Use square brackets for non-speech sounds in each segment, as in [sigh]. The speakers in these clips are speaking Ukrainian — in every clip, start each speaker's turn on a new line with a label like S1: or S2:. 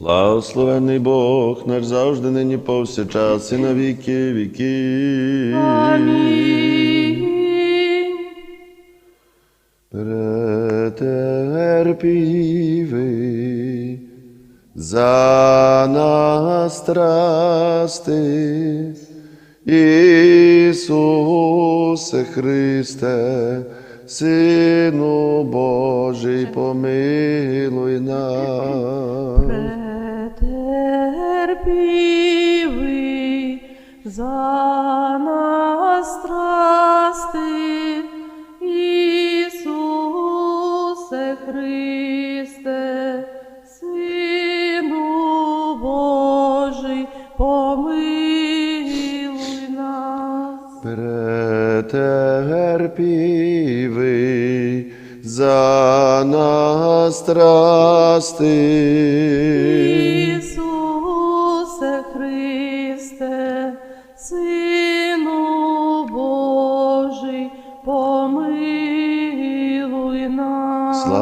S1: Благословений Бог, наш завжди нині повсякчас і на віки віки.
S2: Амінь.
S1: Претерпівий за нас страсти, Ісусе Христе, Сину Божий, помилуй нас.
S2: За нас страсти, Ісусе Христе, Сину Божий, помилуй нас.
S1: Претерпівий за нас страсти,
S2: Ісусе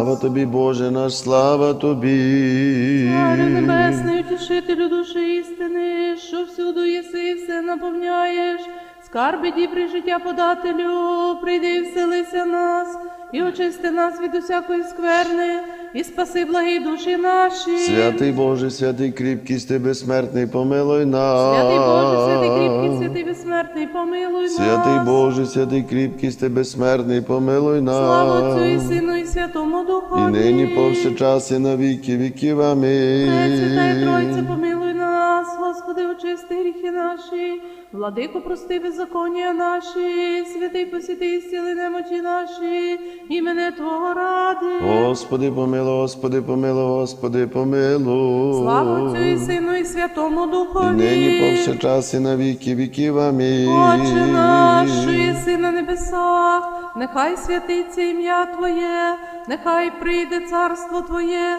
S1: слава тобі, Боже наш, слава тобі.
S2: Царю небесний, утішителю душі істини, що всюду єси і все наповняєш, скарби дібрі життя подателю, прийди і вселися нас, і очисти нас від усякої скверни, і спаси благі душі наші.
S1: Святий Боже, святий кріпкість ти безсмертний, помилуй нас.
S2: Святий Боже, святий кріпкий, святий безсмертний, помилуй нас.
S1: Святий Боже, святий кріпкість ти безсмертний, помилуй нас.
S2: Слава Отцю і Сину, і Святому Духові.
S1: І нині повсякчас і на віки віків. Амінь.
S2: Святий Тройця, помилуй Господи, очисти гріхи наші, владико, прости беззаконня наші, святий посіти, зціли немочі наші, імене Твого ради.
S1: Господи, помилуй, Господи, помилуй, Господи, помилуй.
S2: Слава Отцю і Сину, і Святому
S1: І
S2: Духові.
S1: нині повсякчас і на віки віків. Амінь.
S2: Отче наш, єси на небесах, нехай святиться ім'я Твоє, нехай прийде царство Твоє,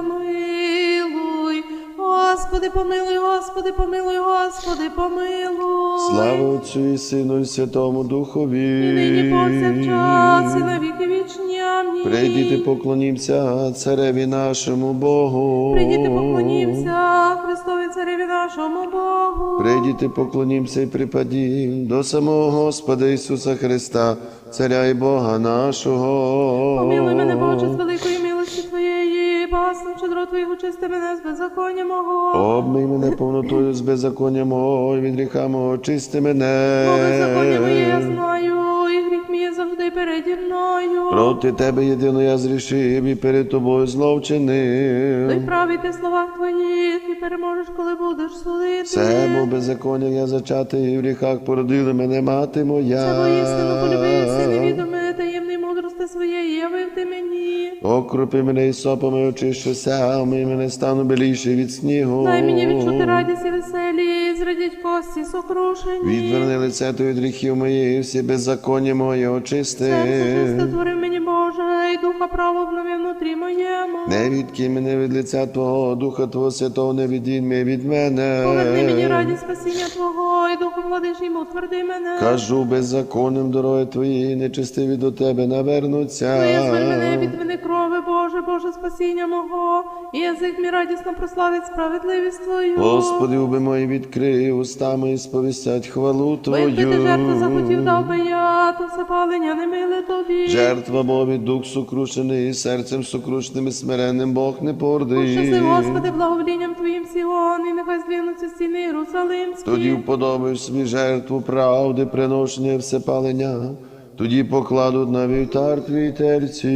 S2: Господи, помилуй, Господи, помилуй, Господи, помилуй.
S1: Слава Отцю і Сину, і Святому Духові.
S2: І нині повсякчас, і на віки вічні. Амінь.
S1: Прийдіте, поклонімся цареві нашому Богу.
S2: Прийдіте, поклонімся Христові Цареві нашому Богу.
S1: Прийдіте, поклонімся і припадім до самого Господа Ісуса Христа, Царя і Бога нашого.
S2: Помилуй мене, Боже, з великої Твоїх очисти мене з беззаконня мого.
S1: Обмий мене повнотою з беззаконня мого, і від гріха мого очисти мене.
S2: Бо беззаконня моє я знаю, і гріх мій є завжди переді мною.
S1: Проти тебе єдино я зрішив і перед тобою зло
S2: Той правий ти словах твоїх, і переможеш, коли будеш судити.
S1: Все, бо беззаконня я зачатий, і в гріхах породили мене мати моя.
S2: Це воістину полюбився, невідоме таємний своєї, явив ти мені.
S1: Окропи мене і сопами очищуся, омий мене стану біліший від снігу.
S2: Дай мені відчути радість і веселі, зрадіть кості сокрушені.
S1: Відверни лице то від гріхів моїх, і всі беззаконня мої очисти.
S2: Серце чисте твори мені, Боже, і духа право обнови внутрі моєму.
S1: Не відкинь мене від лиця Твого, Духа Твого Святого, не відійдь мене від мене.
S2: Поверни мені радість спасіння Твого, і духом владишнім утверди мене.
S1: Кажу беззаконним дороги Твої, нечистиві до Тебе навернуться.
S2: Визволь мене від вини крови, Боже, Боже, спасіння мого, і язик мій радісно прославить справедливість Твою.
S1: Господи, уби мої відкрий, устами і сповістять хвалу Твою.
S2: жертву захотів, дав би я, то все палення не миле тобі.
S1: Жертва Бові, дух сукрушений, серцем сукрушеним і смиренним Бог не порди.
S2: Щасли, Господи, благоволінням Твоїм Сіон, і нехай здвинуться стіни Єрусалимські.
S1: Тоді вподобаєш собі жертву правди, приношення все палення, тоді покладуть на вівтар твій терці.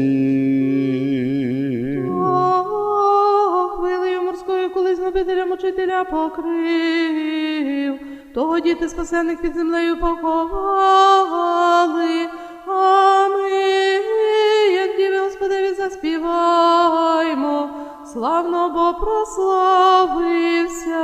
S2: О, хвилею морською, коли знобителя мучителя покрив, того діти спасених під землею поховали. А ми, як діви Господеві, заспіваймо, славно бо прославився.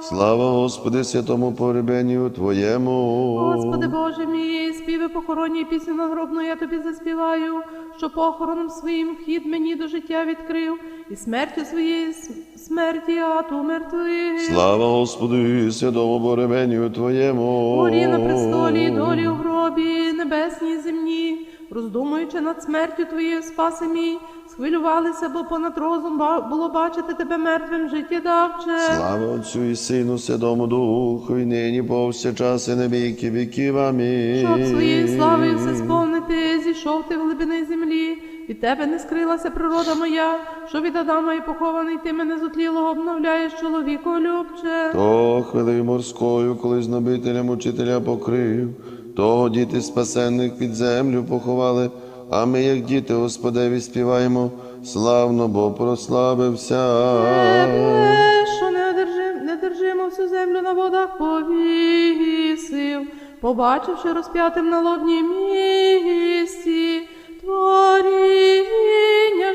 S1: Слава Господи, святому погребенню Твоєму.
S2: Господи Боже мій, співи похоронні пісню надгробну я тобі заспіваю, що похороном своїм вхід мені до життя відкрив, і смертю своєї смерті ад умертвив.
S1: Слава Господи, святому погребенню Твоєму.
S2: Горі на престолі, долі у гробі, небесні і земні, роздумуючи над смертю Твоєю, спаси мій, схвилювалися, бо понад розум було бачити тебе мертвим життєдавче.
S1: Слава Отцю і Сину, Святому Духу, і нині повсякчас і на віки віків. Амінь.
S2: Щоб своєю славою все сповнити, зійшов ти в глибини землі. Від тебе не скрилася природа моя, що від Адама і похований ти мене з отлілого обновляєш чоловіку любче.
S1: То хвилею морською, коли знобителям учителя покрив, того діти спасенних під землю поховали, а ми, як діти, Господеві, співаємо, славно, бо прославився.
S2: Тебе, що не одержим, не держимо всю землю на водах повісив, побачивши розп'ятим на лобній місці, творіння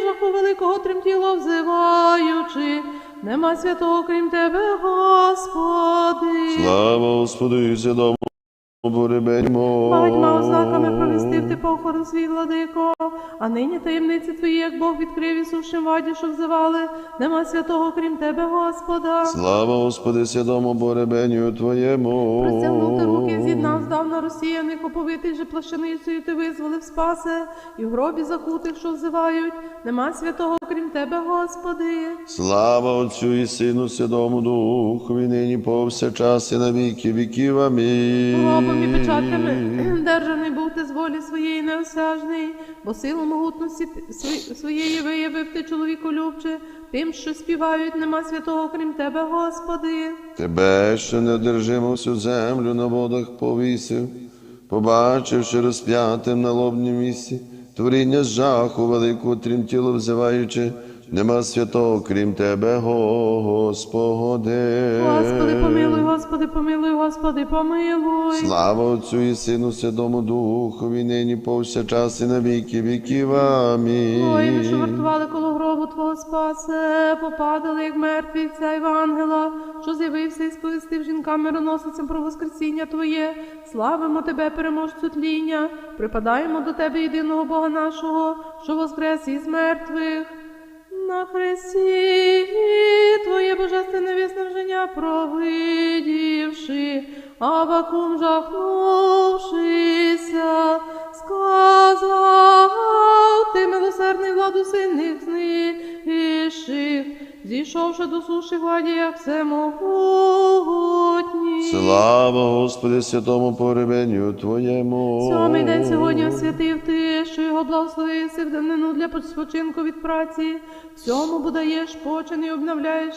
S2: жаху великого тремтіло взиваючи, нема святого крім тебе, Господи.
S1: Слава Господу і святому
S2: ضرب الموت ти похорон свій владико, а нині таємниці твої, як Бог відкрив і сушим ваді, що взивали, нема святого крім тебе, Господа.
S1: Слава Господи, святому погребенню Твоєму.
S2: Простягнув ти руки, з'єднав здавна росіяних, оповитий же плащаницею ти визволив спасе, і в гробі закутих, що взивають, нема святого крім тебе, Господи.
S1: Слава Отцю і Сину, Святому Духу, і нині повсякчас і на віки віків. Амінь.
S2: Гробом і печатками [clears throat] держаний був ти з волі своєї неосяжний, бо силу могутності своєї виявив ти чоловіку любче, тим, що співають, нема святого крім тебе, Господи.
S1: Тебе, що неодержимо всю землю на водах повісив, побачивши розп'ятим на лобнім місці, творіння жаху велику трімтіло взиваючи, нема святого, крім тебе, Господи.
S2: Господи, помилуй, Господи, помилуй, Господи, помилуй.
S1: Слава Отцю і Сину, Святому Духові, нині повсякчас і на віки віків. Амінь.
S2: Воїни, що вартували коло гробу Твого спасе, попадали, як мертві ця Євангела, що з'явився і сповістив жінкам мироносицям про Воскресіння Твоє. Славимо Тебе, переможцю тління, припадаємо до Тебе, єдиного Бога нашого, що воскрес із мертвих. На хресті Твоє божественне виснаження провидівши, Авакум жахнувшися, сказав ти милосердний владу сильних знищих, зійшовши до суші владія всемогутній.
S1: Слава Господи, святому поребенню Твоєму.
S2: Сьомий день сьогодні освятив ти, що його благословився в данину для спочинку від праці. Всьому будаєш почин і обновляєш.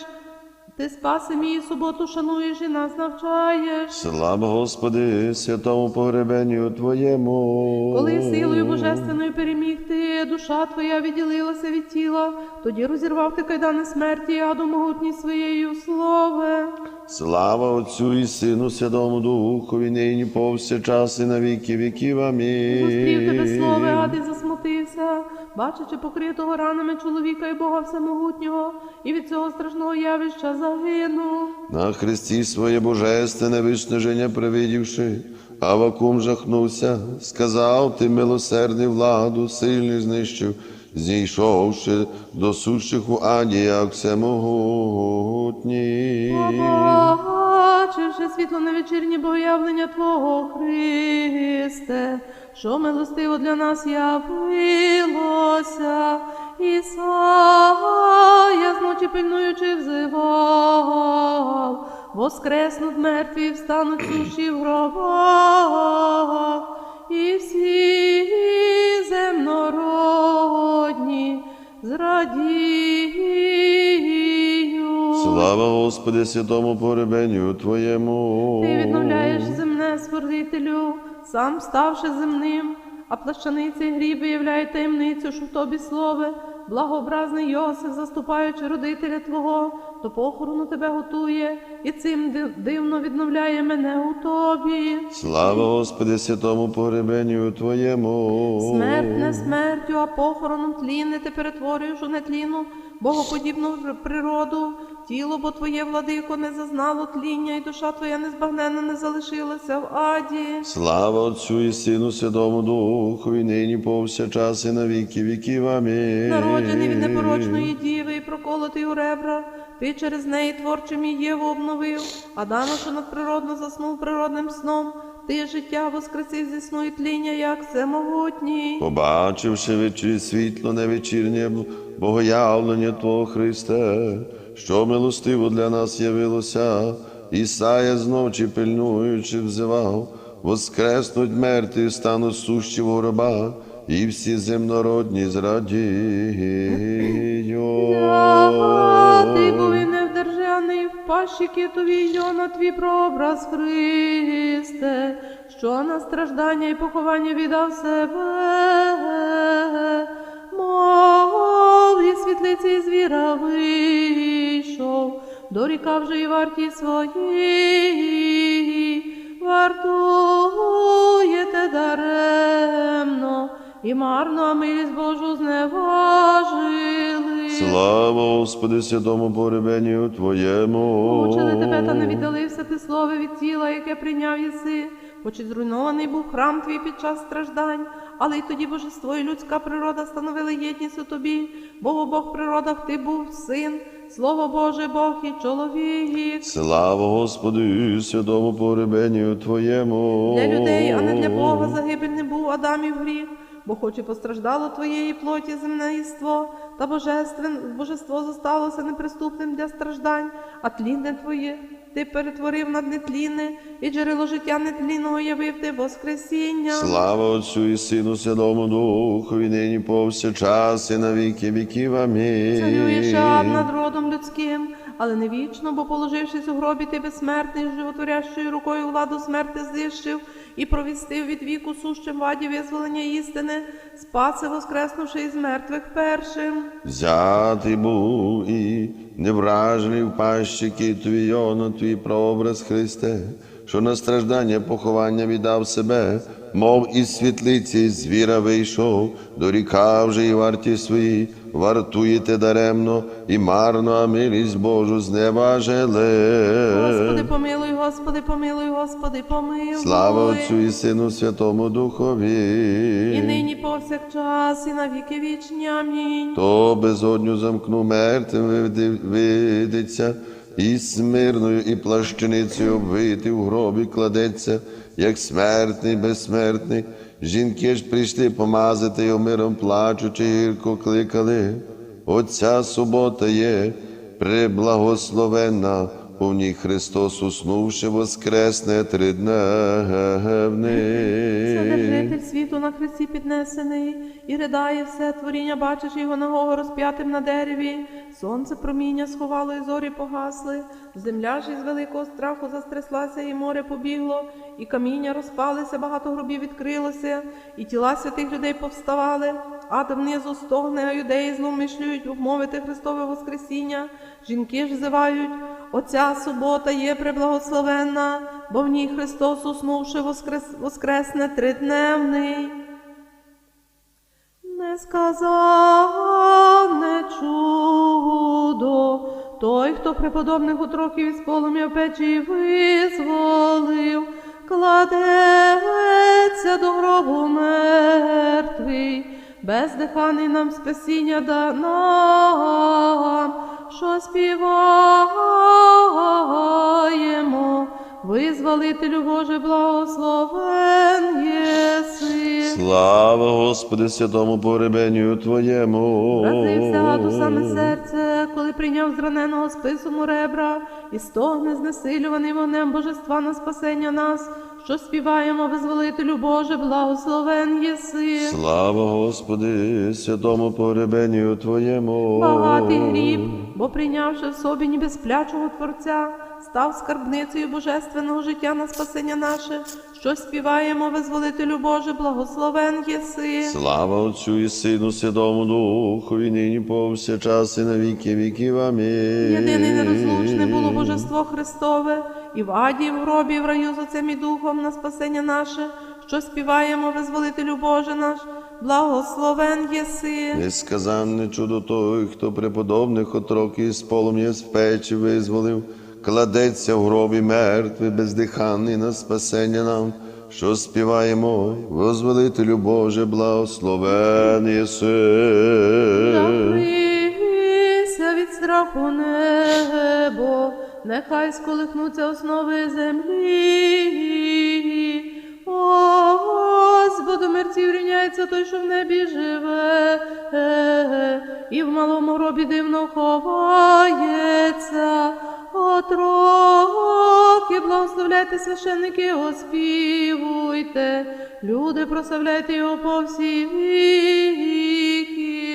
S2: Ти спаси мій, суботу шануєш і нас навчаєш.
S1: Слава Господи, святому погребенню Твоєму.
S2: Коли силою божественною переміг ти, душа твоя відділилася від тіла, тоді розірвав ти кайдани смерті, аду могутні своєю слове.
S1: Слава Отцю і Сину, Святому Духові, нині повсякчас і на віки віків. Амінь.
S2: Зустрів тебе слово, гад і бачачи покритого ранами чоловіка і Бога Всемогутнього, і від цього страшного явища загинув.
S1: На хресті своє божественне виснаження привидівши, Авакум жахнувся, сказав ти милосердний владу, сильний знищив, зійшовши до сущих у аді, як всемогутній.
S2: Побачивши світло на вечірні богоявлення Твого Христе, що милостиво для нас явилося, Ісая з ночі пильнуючи взивав, воскреснуть мертві, встануть суші в гробах, і всі земнородні зрадіють.
S1: Слава Господи, святому погребенню Твоєму.
S2: Ти відновляєш земне створителю, сам ставши земним, а плащаниці гріб виявляє таємницю, що в тобі слове, благообразний Йосиф, заступаючи родителя Твого, до похорону тебе готує, і цим дивно відновляє мене у тобі.
S1: Слава Господи, святому погребенню Твоєму.
S2: Смерть не смертю, а похороном тлінне ти перетворюєш у нетлінну, богоподібну пр- природу. Тіло, бо твоє владико не зазнало тління, і душа твоя незбагненна не залишилася в аді.
S1: Слава Отцю і Сину, Святому Духу, і нині повсякчас і на віки віків. Амінь.
S2: Народжений від непорочної діви і проколотий у ребра, ти через неї творчим і Єву обновив, Адама, що надприродно заснув природним сном, ти життя воскресив зі сну і тління, як всемогутній.
S1: Побачивши вечері світло невечірнє богоявлення Твого Христе, що милостиво для нас явилося, Ісая зночі пильнуючи взивав, воскреснуть мертві, стануть сущі в гробах, і всі земнородні зрадіють.
S2: Пащі китові, Йона твій прообраз Христе, що на страждання і поховання віддав себе. Мов і світлиці і звіра вийшов, дорікав вже і варті свої, вартуєте даремно, і марно, а милість Божу зневажили.
S1: Слава Господи, святому погребенню Твоєму.
S2: Мучили тебе, та не віддалився ти слово від тіла, яке прийняв єси. Хоч і зруйнований був храм твій під час страждань, але й тоді божество і людська природа становили єдність у тобі, бо в обох природах ти був син, слово Боже, Бог і чоловік.
S1: Слава Господи, святому поребенню Твоєму.
S2: Для людей, а не для Бога, загибель не був Адамів гріх, бо хоч і постраждало твоєї плоті земне іство, та божествен, божество зосталося неприступним для страждань, а тлінне твоє ти перетворив на нетліне, і джерело життя нетлінного явив ти Воскресіння.
S1: Слава Отцю і Сину, Святому Духу, і нині повсякчас, і на віки віків. Амінь.
S2: Царюєш ад над родом людським, але не вічно, бо положившись у гробі, ти безсмертний, животворящою рукою владу смерти знищив і провістив від віку сущим ваді визволення істини, спаси, воскреснувши із мертвих першим.
S1: Взятий був і невражений в пащі китові Йона, твій прообраз Христе, що на страждання поховання віддав себе, мов із світлиці звіра вийшов, дорікав же і варті свої, вартуєте даремно і марно, а милість Божу зневажили.
S2: Господи, помилуй, Господи, помилуй, Господи, помилуй.
S1: Слава Отцю і Сину, Святому Духові.
S2: І нині повсякчас, і на віки вічні. Амінь.
S1: То безодню замкнув мертвим видиться, і смирною, і плащаницею обвитий в гробі кладеться, як смертний, безсмертний. Жінки ж прийшли помазати його миром, плачучи, гірко кликали. Оця субота є преблагословенна, у ній Христос, уснувши, воскресне тридневний.
S2: Вседержитель світу на хресті піднесений, і ридає все творіння, бачиш його нагого розп'ятим на дереві. Сонце проміння сховало, і зорі погасли. Земля ж із великого страху застряслася, і море побігло, і каміння розпалися, багато гробів відкрилося, і тіла святих людей повставали. Ад внизу стогне, а юдеї зловмишлюють обмовити Христове Воскресіння. Жінки ж зивають. Оця субота є преблагословенна, бо в ній Христос, уснувши, воскрес, воскресне тридневний. Несказане чудо, той, хто преподобних отроків із полум'я печі визволив, кладеться до гробу мертвий, бездиханий нам спасіння да нам, що співаємо, визволителю Боже, благословен єси.
S1: Слава Господи, святому погребенню Твоєму.
S2: Вразився гад у саме серце, коли прийняв зраненого списом у ребра, і стогне знесилюваний вогнем божества на спасення нас, що співаємо визволителю Боже, благословен єси.
S1: Слава Господи, святому погребенню Твоєму.
S2: Багатий гріб, бо прийнявши в собі ніби сплячого Творця, став скарбницею божественного життя на спасення наше, що співаємо, визволителю Боже, благословен єси.
S1: Слава Отцю і Сину, Святому Духу, і нині повсякчас і на віки віків. Амінь.
S2: Єдине нерозлучне було божество Христове, і в аді, і в гробі, і в раю з Отцем і Духом на спасення наше, що співаємо, визволителю Боже наш, благословен єси.
S1: Несказанне чудо той, хто преподобних отрок із полум'я з печі визволив, кладеться в гробі мертвий, бездиханний на спасення нам, що співаємо, возвелителю Боже, благословен єси.
S2: Від страху небо, нехай сколихнуться основи землі. Господу мерців рівняється той, що в небі живе, і в малому гробі дивно ховається. Отроки, благословляйте священники, оспівуйте, люди, прославляйте його по всі віки.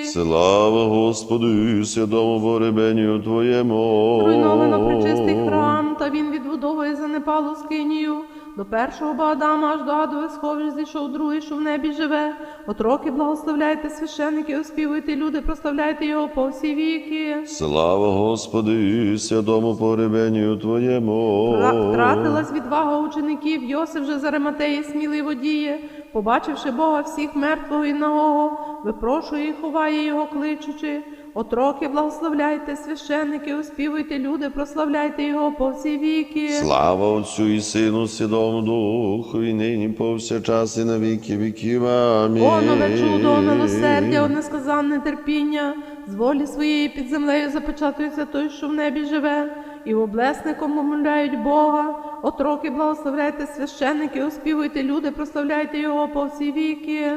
S1: Слава Господу, і святому поребенню Твоєму.
S2: Руйновано причистий храм, та він відбудовує занепалу скинію. До першого бо Адама аж до адових сховищ зійшов другий, що в небі живе. Отроки благословляйте священники, оспівуйте люди, прославляйте його по всі віки.
S1: Слава Господу, і святому поребеню Твоєму.
S2: Втратилась відвага учеників, Йосиф же з Ариматеї сміливо діє, побачивши Бога всіх мертвого і нагого, випрошує і ховає його кличучи. Отроки благословляйте, священники, оспівуйте люди, прославляйте його по всі віки.
S1: Слава Отцю і Сину, Святому Духу, і нині повсякчас і на віки віків. Амінь.
S2: О, нове чудо, милосердя, о несказанне терпіння, з волі своєї під землею запечатується той, що в небі живе, і облесником умовляють Бога. Отроки благословляйте священники, оспівуйте люди, прославляйте його по всі віки.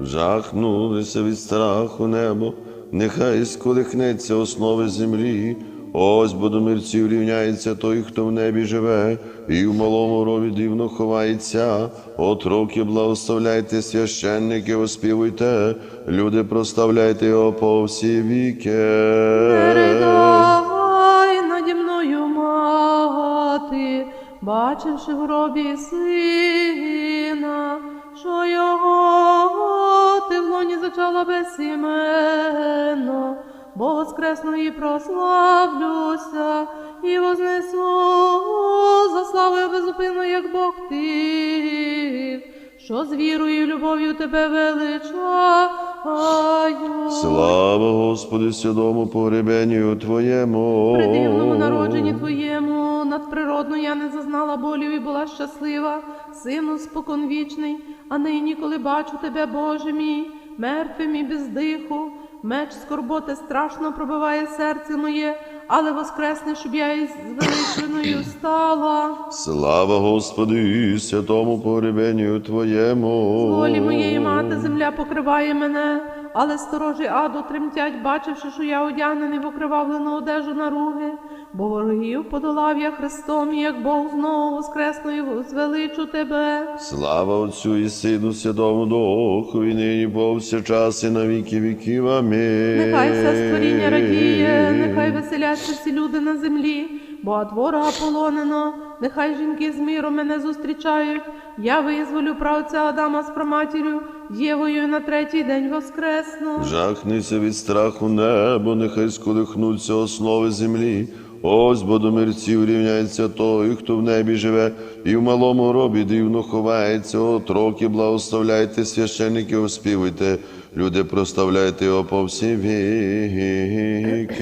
S1: Жахнулися від страху небо, нехай сколихнеться основи землі. Ось бо до мирців рівняється той, хто в небі живе, і в малому рові дивно ховається. Отроки благословляйте священники, оспівуйте, люди прославляйте його по всі віки.
S2: Наді мною мати, бачивши в гробі сина, що його ти в зачала безсіменно, бо воскресну і прославлюся, і вознесу за славою безупинно, як Бог ти, що з вірою і любов'ю тебе величаю.
S1: Слава Господи, святому погребенню Твоєму.
S2: При дивному народженні твоєму надприродно я не зазнала болів і була щаслива, сину споконвічний, а нині, коли бачу тебе, Боже мій, мертвим і без диху, меч скорботи страшно пробиває серце моє, але воскресне, щоб я із звеличеною [clears throat] стала.
S1: Слава Господу, і святому погребенню Твоєму.
S2: З волі моєї мати земля покриває мене, але сторожі аду тремтять, бачивши, що я одягнений в окривавлену одежу на руги, бо ворогів подолав я Христом, як Бог знову воскресною звеличу тебе.
S1: Слава Отцю і Сину, Святому Духу, і нині повсякчас і на віки віків. Амінь.
S2: Нехай все створіння радіє, нехай веселяться всі люди на землі, бо от ворога полонено, нехай жінки з миром мене зустрічають. Я визволю правця Адама з проматір'ю, Євою на третій день воскресну.
S1: Жахнися від страху небо, нехай сколихнуться основи землі. Ось бо до мерців рівняється той, хто в небі живе, і в малому робі дивно ховається. Отроки благословляйте, священники оспівуйте, люди проставляйте його по всі віки.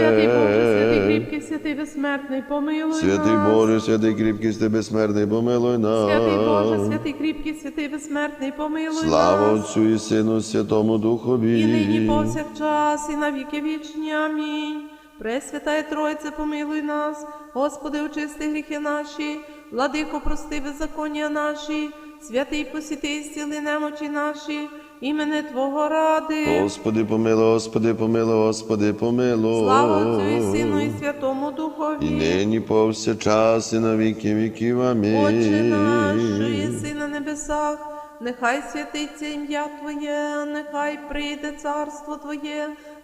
S2: Святий Боже, святий кріпкий, святий безсмертний, помилуй
S1: Святий. Боже, святий кріпкий, ти безсмертний, помилуй нас.
S2: Святий Боже, святий кріпкий, святий безсмертний, помилуй
S1: Слава
S2: нас.
S1: Отцю і Сину, Святому Духові.
S2: І нині повсякчас, і на віки вічні. Амінь. Пресвятая Тройце, помилуй нас, Господи, очисти гріхи наші, владико, прости беззаконня наші, святий посіти, зціли немочі наші, імене Твого ради.
S1: Господи, помилуй, Господи, помилуй, Господи, помилуй.
S2: Слава Отцю і Сину, і Святому Духові.
S1: І нині повсякчас, і на віки віків. Амінь.
S2: Отче наш, що єси на небесах, нехай святиться ім'я Твоє, нехай прийде царство Твоє,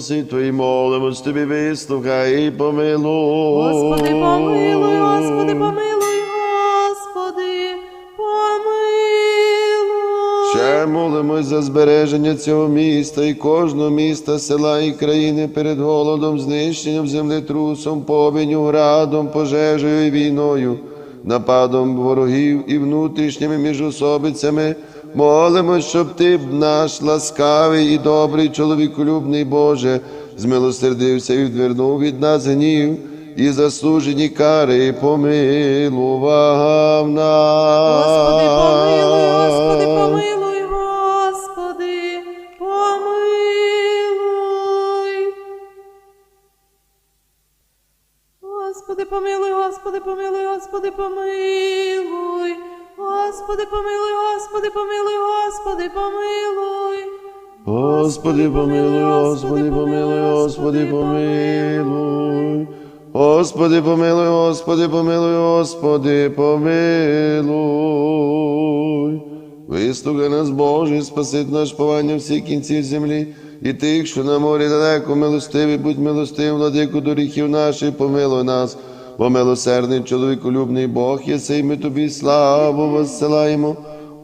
S1: Милості Твоїй, молимось Тобі, вислухай і помилуй.
S2: Господи, помилуй, Господи, помилуй, Господи, помилуй.
S1: Ще молимось за збереження цього міста і кожного міста, села і країни перед голодом, знищенням, землетрусом, повінню, градом, пожежею і війною, нападом ворогів і внутрішніми міжособицями. Молимось, щоб ти наш ласкавий і добрий чоловіколюбний Боже, змилосердився і відвернув від нас гнів і заслужені кари помилував нас.
S2: Господи, помилуй, Господи, помилуй, Господи, помилуй. Господи, помилуй, Господи, помилуй, Господи, помилуй. Господи, помилуй, Господи, помилуй, Господи, помилуй.
S1: Господи, помилуй, Господи, помилуй, Господи, помилуй. Господи, помилуй, Господи, помилуй, Господи, помилуй. Вислухай нас, Боже, спасить наш повання всіх кінців землі, і тих, що на морі далеко, милостивий, будь милостивим, владику до гріхів наших, помилуй нас, бо милосердний чоловіколюбний Бог єси, і ми тобі славу воссилаємо.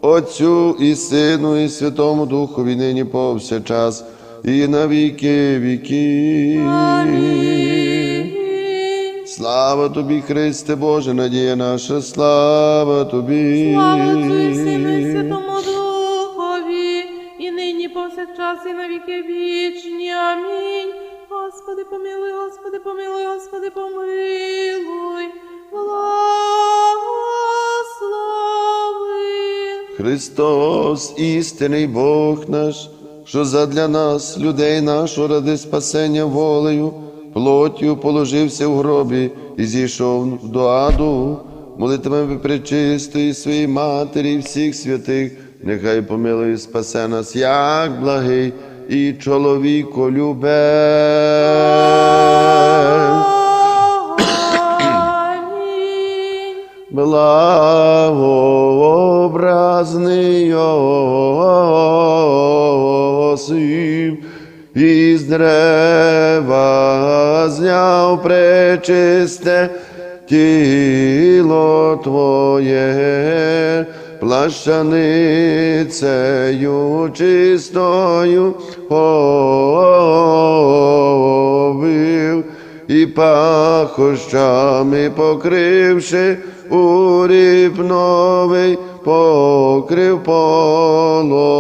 S1: Отцю і Сину, і Святому Духові нині повсякчас, і на віки віків. Слава тобі, Христе Боже, надія наша, слава тобі.
S2: Слава Отцю і Сину, і Святому Духові, і нині повсякчас, і на віки вічні. Амінь. Господи, помилуй, Господи, помилуй, Господи, помилуй. Благослови.
S1: Христос, істинний Бог наш, що задля нас, людей нашого, ради спасення волею, плоттю положився в гробі і зійшов до аду, молитвами пречистої своїй матері і всіх святих, нехай помилує спасе нас, як благий і чоловіко любе.
S2: Амінь.
S1: Благообразний Йосип, із древа зняв пречисте тіло Твоє, плащаницею чистою повив, і пахощами покривши уріб новий, покрив положив.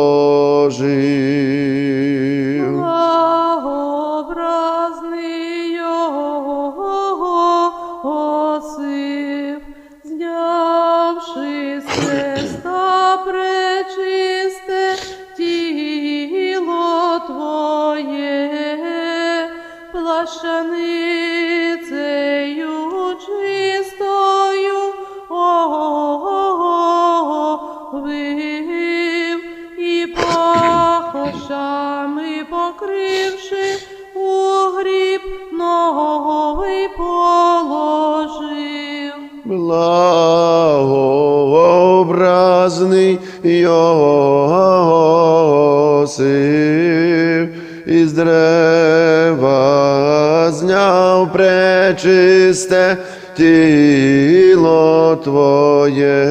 S1: Пречисте тіло Твоє,